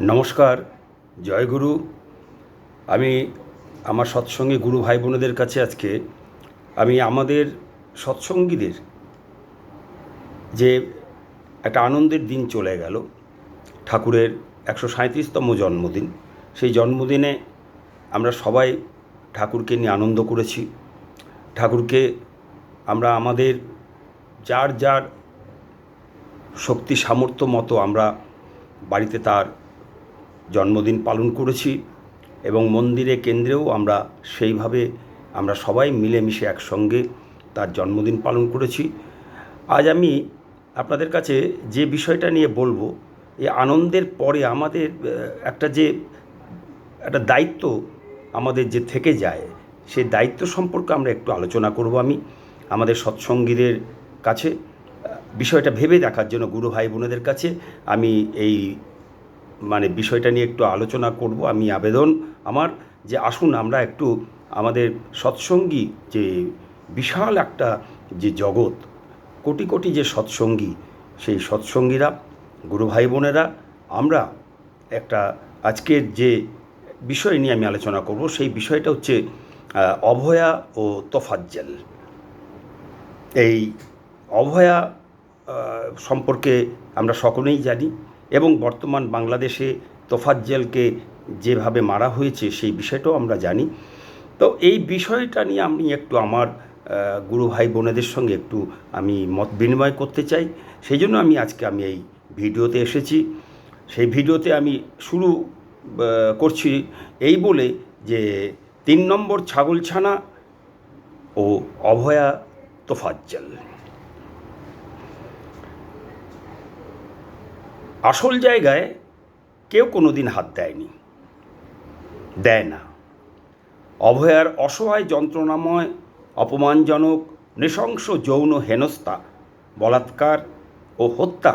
নমস্কার জয়গুরু আমি আমার সৎসঙ্গী গুরু ভাই বোনেদের কাছে আজকে আমি আমাদের সৎসঙ্গীদের যে একটা আনন্দের দিন চলে গেল, ঠাকুরের একশো সাঁত্রিশতম জন্মদিন। সেই জন্মদিনে আমরা সবাই ঠাকুরকে নিয়ে আনন্দ করেছি। ঠাকুরকে আমরা আমাদের যার যার শক্তি সামর্থ্য মতো আমরা বাড়িতে তার জন্মদিন পালন করেছি এবং মন্দিরে কেন্দ্রেও আমরা সেইভাবে আমরা সবাই মিলেমিশে একসঙ্গে তার জন্মদিন পালন করেছি। আজ আমি আপনাদের কাছে যে বিষয়টা নিয়ে বলব, এই আনন্দের পরে আমাদের একটা যে, একটা দায়িত্ব আমাদের যে থেকে যায়, সেই দায়িত্ব সম্পর্কে আমরা একটু আলোচনা করব আমি আমাদের সৎসঙ্গীদের কাছে। বিষয়টা ভেবে দেখার জন্য গুরু ভাই বোনেদের কাছে আমি এই মানে বিষয়টা নিয়ে একটু আলোচনা করব। আমি আবেদন আমার যে আসুন আমরা একটু আমাদের সৎসঙ্গী যে বিশাল একটা যে জগৎ, কোটি কোটি যে সৎসঙ্গী, সেই সৎসঙ্গীরা, গুরু ভাই বোনেরা, আমরা একটা আজকের যে বিষয় নিয়ে আমি আলোচনা করব, সেই বিষয়টা হচ্ছে অভয়া ও তোফাজ্জেল। এই অভয়া সম্পর্কে আমরা সকলেই জানি এবং বর্তমান বাংলাদেশে তোফাজ্জেলকে যেভাবে মারা হয়েছে, সেই বিষয়টাও আমরা জানি। তো এই বিষয়টা নিয়ে আমি একটু আমার গুরু ভাই বোনেদের সঙ্গে একটু আমি মত বিনিময় করতে চাই। সেই জন্য আমি আজকে আমি এই ভিডিওতে এসেছি। সেই ভিডিওতে আমি শুরু করছি এই বলে যে তিন নম্বর ছাগলছানা ও অভয়া তোফাজ্জল। আসল জায়গায় কেউ কোনো দিন হাত দেয়নি, দেয় না। অভয়ার অসহায় যন্ত্রণাময়, অপমানজনক, নৃশংস যৌন হেনস্থা, বলাৎকার ও হত্যা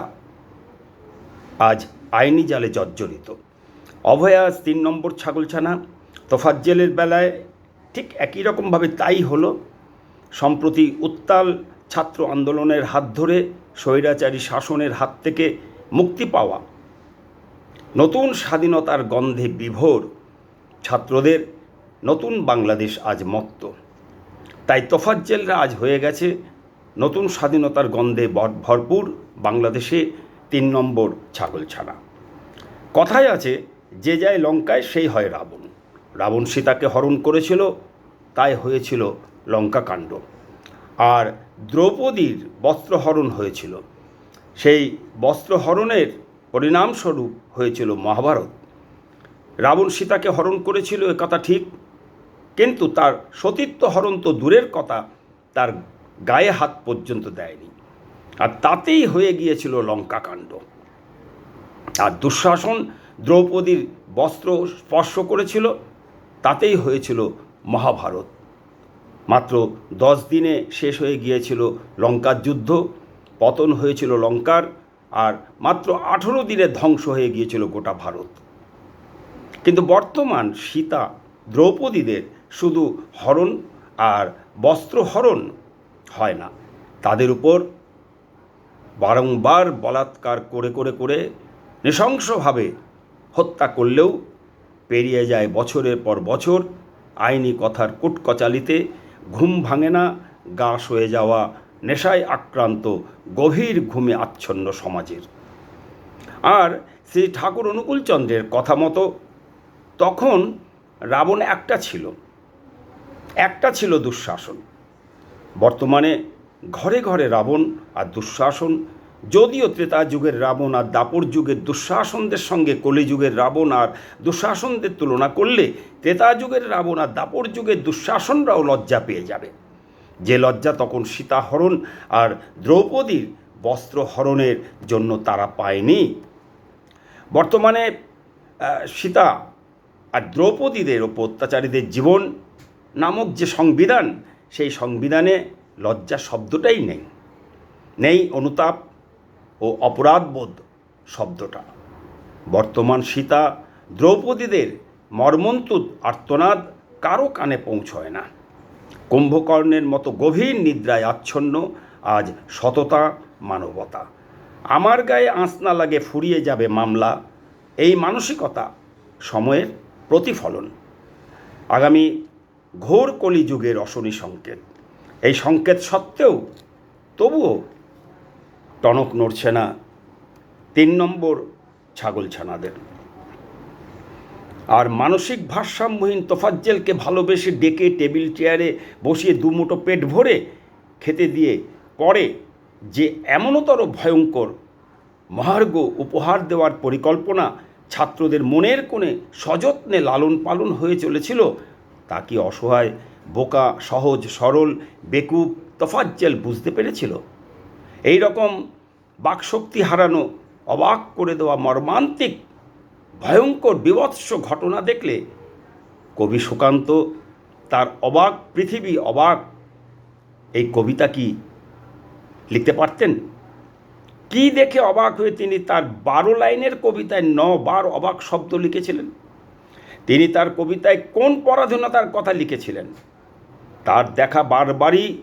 আজ আইনি জালে জর্জরিত। অভয়া তিন নম্বর ছাগলছানা। তোফাজ্জেলের বেলায় ঠিক একই রকমভাবে তাই হলো। সম্প্রতি উত্তাল ছাত্র আন্দোলনের হাত ধরে স্বৈরাচারী শাসনের হাত থেকে মুক্তি পাওয়া। নতুন স্বাধীনতার গন্ধে বিভোর ছাত্রদের, নতুন বাংলাদেশ আজ মত্ত। তাই তোফাজ্জেলরা আজ হয়ে গেছে, নতুন স্বাধীনতার গন্ধে ভর- ভরপুর বাংলাদেশে তিন নম্বর ছাগল ছাগলছানা। কথায় আছে, যে যায় লঙ্কায় সেই হয় রাবণ। রাবণ সীতাকে হরণ করেছিল, তাই হয়েছিল লঙ্কা কাণ্ড আর দ্রৌপদীর বস্ত্রহরণ হয়েছিল। সেই বস্ত্রহরণের পরিণামস্বরূপ হয়েছিল মহাভারত। রাবণ সীতাকে হরণ করেছিল এ কথা ঠিক, কিন্তু তার সতীত্ব হরণ তো দূরের কথা, তার গায়ে হাত পর্যন্ত দেয়নি। আর তাতেই হয়ে গিয়েছিল লঙ্কাকাণ্ড। আর দুঃশাসন দ্রৌপদীর বস্ত্র স্পর্শ করেছিল, তাতেই হয়েছিল মহাভারত। মাত্র দশ দিনে শেষ হয়ে গিয়েছিল লঙ্কার যুদ্ধ। পতন হয়েছিল লঙ্কার আর মাত্র আঠেরো দিনে ধ্বংস হয়ে গিয়েছিল গোটা ভারত। কিন্তু বর্তমান সীতা দ্রৌপদীদের শুধু হরণ আর বস্ত্র হরণ হয় না। তাদের উপর বারংবার বলাৎকার করে করে করে নৃশংসভাবে হত্যা করলেও পেরিয়ে যায় বছরের পর বছর, আইনি কথার কুটকচালিতে ঘুম ভাঙে না গা সয়ে যাওয়া নেশায় আক্রান্ত, গভীর ঘুমে আচ্ছন্ন সমাজের। আর শ্রী ঠাকুর অনুকূলচন্দ্রের কথা মতো তখন রাবণ একটা ছিল। একটা ছিল দুঃশাসন। বর্তমানে ঘরে ঘরে রাবণ আর দুঃশাসন, যদিও ত্রেতা যুগের রাবণ আর দাপর যুগের দুঃশাসনদের সঙ্গে কলিযুগের রাবণ আর দুঃশাসনদের তুলনা করলে ত্রেতা যুগের রাবণ আর দাপর যুগের দুঃশাসনরাও লজ্জা পেয়ে যাবে। যে লজ্জা তখন সীতাহরণ আর দ্রৌপদীর বস্ত্রহরণের জন্য তারা পায়নি। বর্তমানে সীতা আর দ্রৌপদীদের ওপর অত্যাচারীদের জীবন নামক যে সংবিধান, সেই সংবিধানে লজ্জা শব্দটাই নেই। নেই অনুতাপ ও অপরাধবোধ শব্দটা। বর্তমান সীতা দ্রৌপদীদের মর্মন্তুদ আর্তনাদ কারও কানে পৌঁছয় না। কুম্ভকর্ণের মতো গভীর নিদ্রায় আচ্ছন্ন, আজ সততা, মানবতা। আমার গায়ে আঁচ না লাগে ফুরিয়ে যাবে মামলা, এই মানসিকতা সময়ের প্রতিফলন। আগামী ঘোর কলিযুগের অশনি সংকেত। এই সংকেত সত্ত্বেও তবুও টনক নড়ছে না, তিন নম্বর ছাগলছানাদের। আর মানসিক ভারসাম্যহীন তোফাজ্জেলকে ভালোবেসে ডেকে টেবিল চেয়ারে বসিয়ে দুমুটো পেট ভরে খেতে দিয়ে পরে যে এমনতর ভয়ঙ্কর মহার্ঘ উপহার দেওয়ার পরিকল্পনা ছাত্রদের মনের কোণে সযত্নে লালন পালন হয়ে চলেছিল, তা কি অসহায়, বোকা, সহজ, সরল, বেকুব তফাজ্জেল বুঝতে পেরেছিল? এই রকম বাকশক্তি হারানো, অবাক করে দেওয়া মর্মান্তিক ভয়ঙ্কর বিভৎস ঘটনা দেখলে কবি সুকান্ত তার অবাক পৃথিবী অবাক এই কবিতা কি লিখতে পারতেন? কি দেখে অবাক হয়ে তিনি তার বারো লাইনের কবিতায় ন বার অবাক শব্দ লিখেছিলেন? তিনি তার কবিতায় কোন পরাধীনতার কথা লিখেছিলেন? তার দেখা বারবারই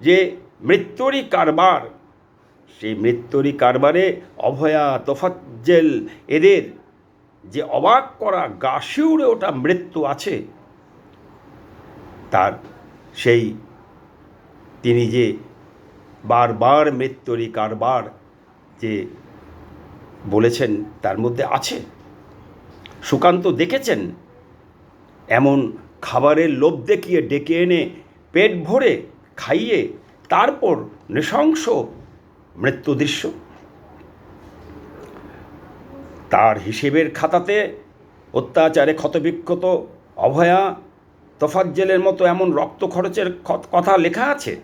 যে মৃত্যুরই কারবার, সেই মৃত্যুরই কারবারে অভয়া তোফাজ্জেল এদের যে অবাক করা গা শিউড়ে ওটা মৃত্যু আছে, তার সেই তিনি যে বারবার মৃত্যুরই কারবার যে বলেছেন, তার মধ্যে আছে। সুকান্ত দেখেছেন, এমন খাবারের লোভ দেখিয়ে ডেকে এনে পেট ভরে খাইয়ে তারপর নৃশংস মৃত্যু দৃশ্য তার হিসেবের খাতাতে অত্যাচারে ক্ষতবিক্ষত অভয়া তোফাজ্জেলের মতো এমন রক্ত খরচের কথা লেখা আছে?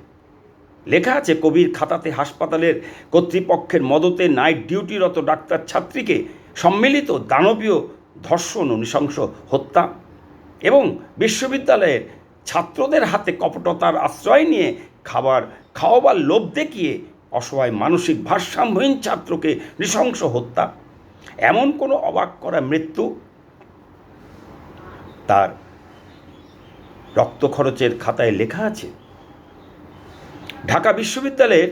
লেখা আছে, কবির খাতাতে হাসপাতালের কর্তৃপক্ষের মদতে নাইট ডিউটিরত ডাক্তার ছাত্রীকে সম্মিলিত দানবীয় ধর্ষণ ও নৃশংস হত্যা এবং বিশ্ববিদ্যালয়ের ছাত্রদের হাতে কপটতার আশ্রয় নিয়ে খাবার খাওয়াবার লোভ দেখিয়ে অসহায় মানসিক ভারসাম্যহীন ছাত্রকে নৃশংস হত্যা এমন কোনো অবাক করা মৃত্যু? তার রক্ত খরচের খাতায় লেখা আছে, ঢাকা বিশ্ববিদ্যালয়ের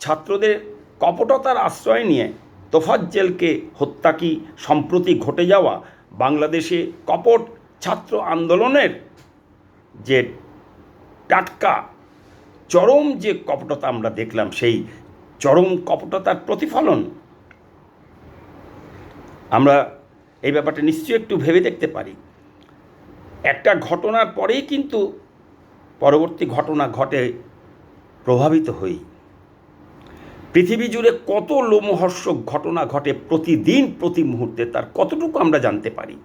ছাত্রদের কপটতার আশ্রয় নিয়ে তোফাজ্জেলকে হত্যা কি সম্প্রতি ঘটে যাওয়া বাংলাদেশে কপট ছাত্র আন্দোলনের যে টাটকা, চরম যে কপটতা আমরা দেখলাম, সেই চরম কপটতার প্রতিফলন আমরা এই ব্যাপারটা নিশ্চয়ই একটু ভেবে দেখতে পারি। একটা ঘটনার পরেই কিন্তু পরবর্তী ঘটনা ঘটে প্রভাবিত হই। পৃথিবী জুড়ে কত লোমহর্ষক ঘটনা ঘটে প্রতিদিন, প্রতি মুহূর্তে তার কতটুকু আমরা জানতে পারি?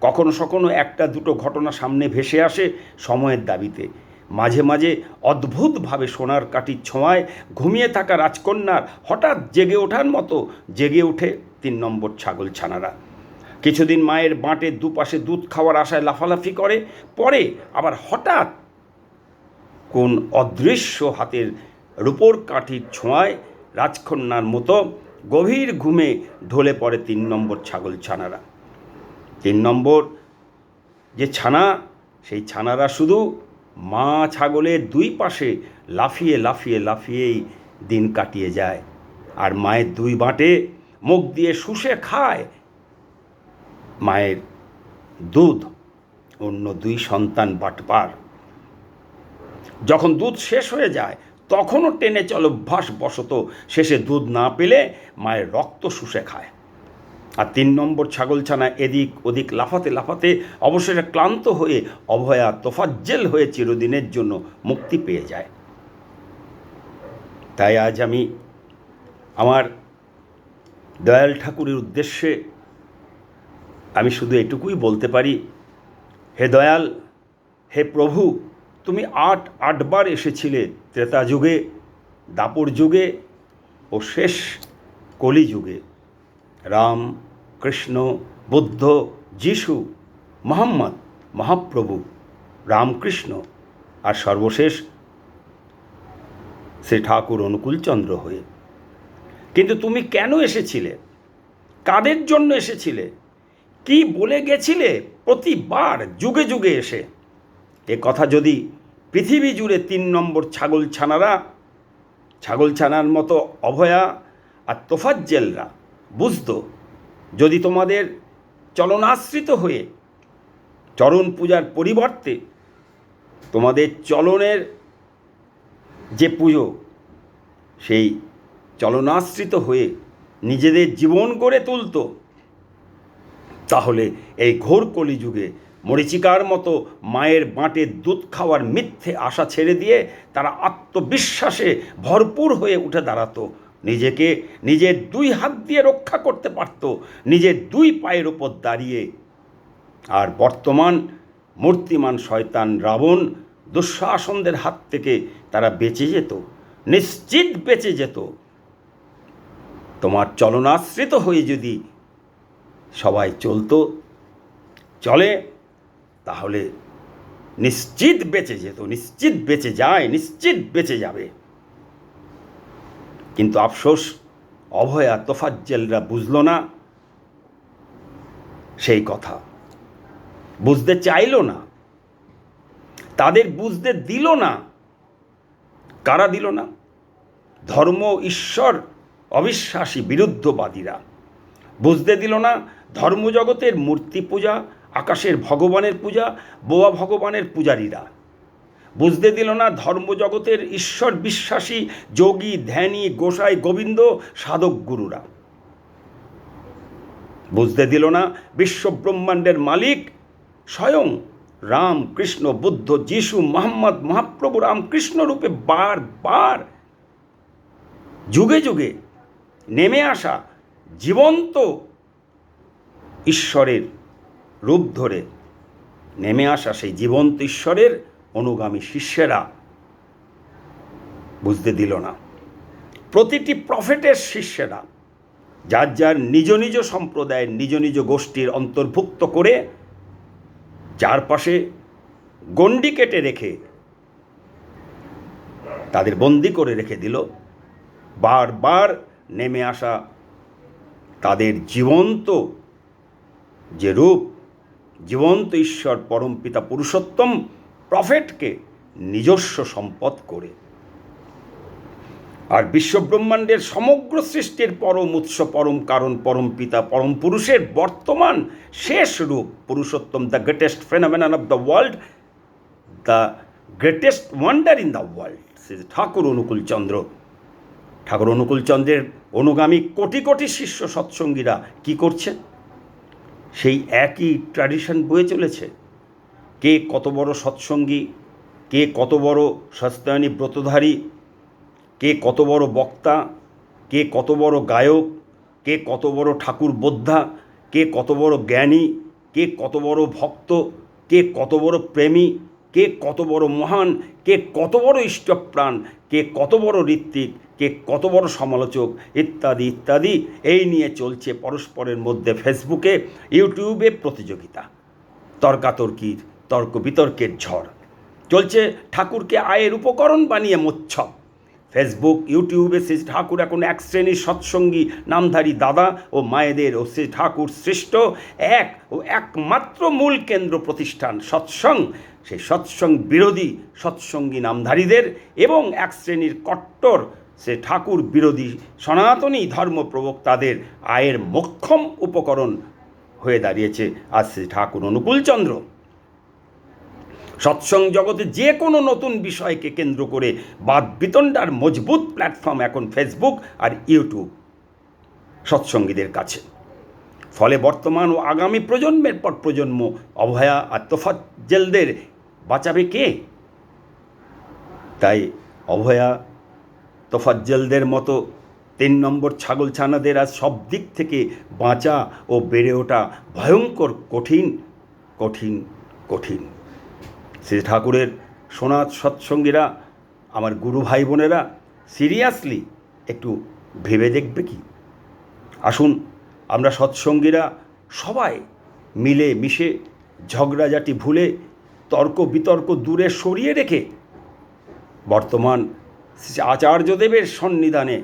কখনো সখনো একটা দুটো ঘটনা সামনে ভেসে আসে সময়ের দাবিতে। মাঝে মাঝে অদ্ভুতভাবে সোনার কাঠির ছোঁয়ায় ঘুমিয়ে থাকা রাজকন্যার হঠাৎ জেগে ওঠার মতো, জেগে ওঠে তিন নম্বর ছাগল ছানারা। কিছুদিন মায়ের বাঁটের দুপাশে দুধ খাওয়ার আশায় লাফালাফি করে, পরে আবার হঠাৎ কোন অদৃশ্য হাতের রূপোর কাঠির ছোঁয়ায় রাজকন্যার মতো গভীর ঘুমে ঢলে পড়ে তিন নম্বর ছাগল ছানারা। তিন নম্বর যে ছানা, সেই ছানারা শুধু মা ছাগলের দুই পাশে লাফিয়ে লাফিয়ে, লাফিয়েই দিন কাটিয়ে যায়। আর মায়ের দুই বাঁটে মুখ দিয়ে শুষে খায়। মায়ের দুধ, অন্য দুই সন্তান বাটপার যখন দুধ শেষ হয়ে যায়, তখনও টেনে চল অভ্যাস বশত শেষে দুধ না পেলে মায়ের রক্ত শুষে খায়। আর তিন নম্বর ছাগলছানা এদিক ওদিক লাফাতে লাফাতে অবশেষে ক্লান্ত হয়ে অভয়া তোফাজ্জেল হয়ে চিরদিনের জন্য মুক্তি পেয়ে যায়। তাই আজ আমি আমার দয়াল ঠাকুরের উদ্দেশ্যে আমি শুধু এটুকুই বলতে পারি, হে দয়াল, হে প্রভু, তুমি আট, আটবার এসেছিলে ত্রেতা যুগে, দাপর যুগে ও শেষ কলিযুগে। রাম, কৃষ্ণ, বুদ্ধ, যিশু, মোহাম্মদ, মহাপ্রভু, রামকৃষ্ণ আর সর্বশেষ শ্রী ঠাকুর অনুকূলচন্দ্র হয়ে। কিন্তু তুমি কেন এসেছিলে? কাদের জন্য এসেছিলে? কি বলে গেছিলে? প্রতিবার যুগে যুগে এসে। এ কথা যদি পৃথিবী জুড়ে তিন নম্বর ছাগল ছানারা, ছাগল ছানার মতো অভয়া আর তোফাজ্জেলরা বুঝতো, যদি তোমাদের চলনাশ্রিত হয়ে চরণ পূজার পরিবর্তে তোমাদের চলনের যে পুজো, সেই চলনাশ্রিত হয়ে নিজেদের জীবন গড়ে তুলত। তাহলে এই ঘোর কলিযুগে মরিচিকার মতো মায়ের বাঁটে দুধ খাওয়ার মিথ্যে আশা ছেড়ে দিয়ে তারা আত্মবিশ্বাসে ভরপুর হয়ে উঠে দাঁড়াতো। নিজেকে নিজের দুই হাত দিয়ে রক্ষা করতে পারত, নিজের দুই পায়ের ওপর দাঁড়িয়ে। আর বর্তমান মূর্তিমান শয়তান রাবণ দুঃশাসনদের হাত থেকে তারা বেঁচে যেত, নিশ্চিত বেঁচে যেত। তোমার চলনাশ্রিত হয়ে যদি সবাই চলতো, চলে, তাহলে নিশ্চিত বেঁচে যেত, নিশ্চিত বেঁচে যায়, নিশ্চিত বেঁচে যাবে। কিন্তু আফসোস, অভয়া তোফাজ্জেলরা বুঝল না সেই কথা। বুঝতে চাইল না। তাদের বুঝতে দিল না। কারা দিল না? ধর্ম, ঈশ্বর অবিশ্বাসী বিরুদ্ধবাদীরা। বুঝতে দিল না ধর্মজগতের মূর্তি পূজা, আকাশের ভগবানের পূজা, বোয়া ভগবানের পূজারীরা। বুঝতে দিল না ধর্মজগতের ঈশ্বর বিশ্বাসী যোগী, ধ্যানী, গোসাই, গোবিন্দ, সাধক গুরুরা। বুঝতে দিল না বিশ্বব্রহ্মাণ্ডের মালিক স্বয়ং রাম কৃষ্ণ বুদ্ধ, যিশু, মোহাম্মদ, মহাপ্রভু রামকৃষ্ণ রূপে বার বার যুগে যুগে নেমে আসা জীবন্ত ঈশ্বরের রূপ ধরে নেমে আসা সেই জীবন্ত ঈশ্বরের অনুগামী শিষ্যেরা বুঝতে দিল না। প্রতিটি প্রফেটের শিষ্যেরা, যার যার নিজ নিজ সম্প্রদায়ের, নিজ নিজ গোষ্ঠীর অন্তর্ভুক্ত করে চারপাশে গণ্ডি কেটে রেখে তাদের বন্দি করে রেখে দিল। বারবার নেমে আসা তাদের জীবন্ত যে রূপ, জীবন্ত ঈশ্বর পরমপিতা পুরুষোত্তম প্রফেটকে নিজস্ব সম্পদ করে। আর বিশ্বব্রহ্মাণ্ডের সমগ্র সৃষ্টির পরম উৎস, পরম কারণ, পরম পিতা, পরম পুরুষের বর্তমান শেষ রূপ, Purushottam the greatest phenomenon of the world, the greatest wonder in the world Thakur Anukul Chandra. Thakur Anukul চন্দ্রের অনুগামী কোটি কোটি শিষ্য সৎসঙ্গীরা কি করছে সেই একই ট্র্যাডিশন বয়ে চলেছে কে কত বড় সৎসঙ্গী কে কত বড় সস্তায়নী ব্রতধারী কে কত বড় বক্তা কে কত বড় গায়ক কে কত বড় ঠাকুর বোদ্ধা কে কত বড় জ্ঞানী কে কত বড় ভক্ত কে কত বড় প্রেমী কে কত বড় মহান কে কত বড় ইষ্টপ্রাণ কে কত বড় ঋত্বিক, কে কত বড় সমালোচক, ইত্যাদি ইত্যাদি। এই নিয়ে চলছে পরস্পরের মধ্যে ফেসবুকে, ইউটিউবে প্রতিযোগিতা। তর্কাতর্কির, তর্ক বিতর্কের ঝড়। চলছে ঠাকুরকে আয়ের উপকরণ বানিয়ে মোচ্ছব। ফেসবুক, ইউটিউবে শ্রী ঠাকুর এখন এক শ্রেণির সৎসঙ্গী, নামধারী দাদা ও মায়েদের ও শ্রী ঠাকুর সৃষ্ট এক ও একমাত্র মূল কেন্দ্র প্রতিষ্ঠান সৎসঙ্গ সেই সৎসঙ্গ বিরোধী সৎসঙ্গী নামধারীদের এবং এক শ্রেণির কট্টর সে ঠাকুর বিরোধী সনাতনী ধর্ম প্রবক্তাদের আয়ের মোক্ষম উপকরণ হয়ে দাঁড়িয়েছে আজ শ্রী ঠাকুর অনুকূলচন্দ্র সৎসঙ্গ জগতে যে কোনো নতুন বিষয়কে কেন্দ্র করে বাদ বিতণ্ডার মজবুত প্ল্যাটফর্ম এখন ফেসবুক আর ইউটিউব সৎসঙ্গীদের কাছে। ফলে বর্তমান ও আগামী প্রজন্মের পর প্রজন্ম অভয়া আর তোফাজ্জেলদের বাঁচাবে কে? তাই অভয়া তোফাজ্জেলদের মতো তিন নম্বর ছাগল ছানাদের আজ সব দিক থেকে বাঁচা ও বেড়ে ওঠা ভয়ঙ্কর কঠিন কঠিন কঠিন। শ্রী ঠাকুরের সোনাথ সৎসঙ্গীরা, আমার গুরু ভাই বোনেরা সিরিয়াসলি একটু ভেবে দেখবে কি? আসুন আমরা সৎসঙ্গীরা সবাই মিলে মিশে ঝগড়াঝাটি ভুলে তর্ক বিতর্ক দূরে সরিয়ে রেখে বর্তমান আচার্যদেবের সন্নিধানে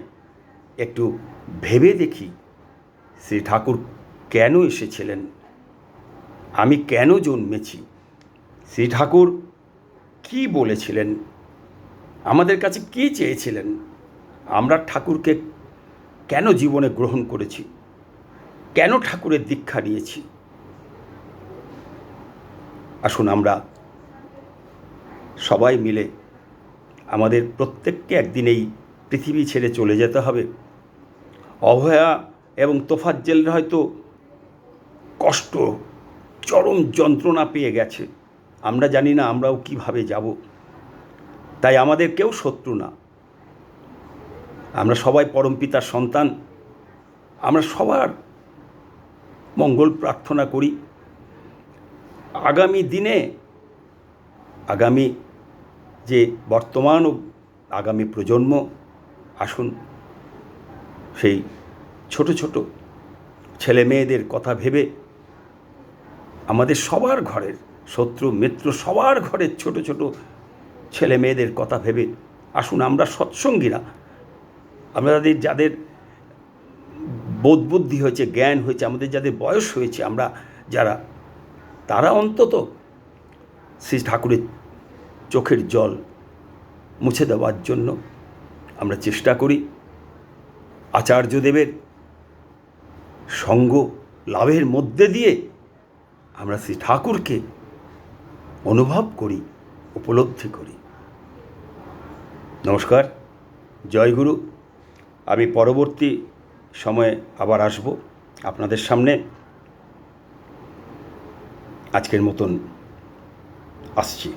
একটু ভেবে দেখি শ্রী ঠাকুর কেন এসেছিলেন? আমি কেন জন্মেছি? শ্রী ঠাকুর কী বলেছিলেন? আমাদের কাছে কী চেয়েছিলেন? আমরা ঠাকুরকে কেন জীবনে গ্রহণ করেছি? কেন ঠাকুরের দীক্ষা নিয়েছি? আসুন আমরা সবাই মিলে আমাদের প্রত্যেককে একদিন এই পৃথিবী ছেড়ে চলে যেতে হবে। অভয়া এবং তোফাজ্জেলরা হয়তো কষ্ট, চরম যন্ত্রণা পেয়ে গেছে। আমরা জানি না আমরাও কীভাবে যাব। তাই আমাদের কেউ শত্রু না। আমরা সবাই পরমপিতার সন্তান। আমরা সবার মঙ্গল প্রার্থনা করি। আগামী দিনে, আগামী যে বর্তমান ও আগামী প্রজন্ম, আসুন সেই ছোট ছোট ছেলে মেয়েদের কথা ভেবে আমাদের সবার ঘরের শত্রু, মিত্র সবার ঘরের ছোট ছোট ছেলে মেয়েদের কথা ভেবে আসুন আমরা সৎসঙ্গীরা। আমাদের যাদের বোধ বুদ্ধি হয়েছে, জ্ঞান হয়েছে, আমাদের যাদের বয়স হয়েছে, আমরা যারা, তারা অন্তত শ্রী ঠাকুরের চোখের জল মুছে দেওয়ার জন্য আমরা চেষ্টা করি। আচার্যদেবের সঙ্গ লাভের মধ্যে দিয়ে আমরা শ্রী ঠাকুরকে অনুভব করি, উপলব্ধি করি। নমস্কার জয়গুরু আমি পরবর্তী সময়ে আবার আসব আপনাদের সামনে। আজকের মতন আসছি।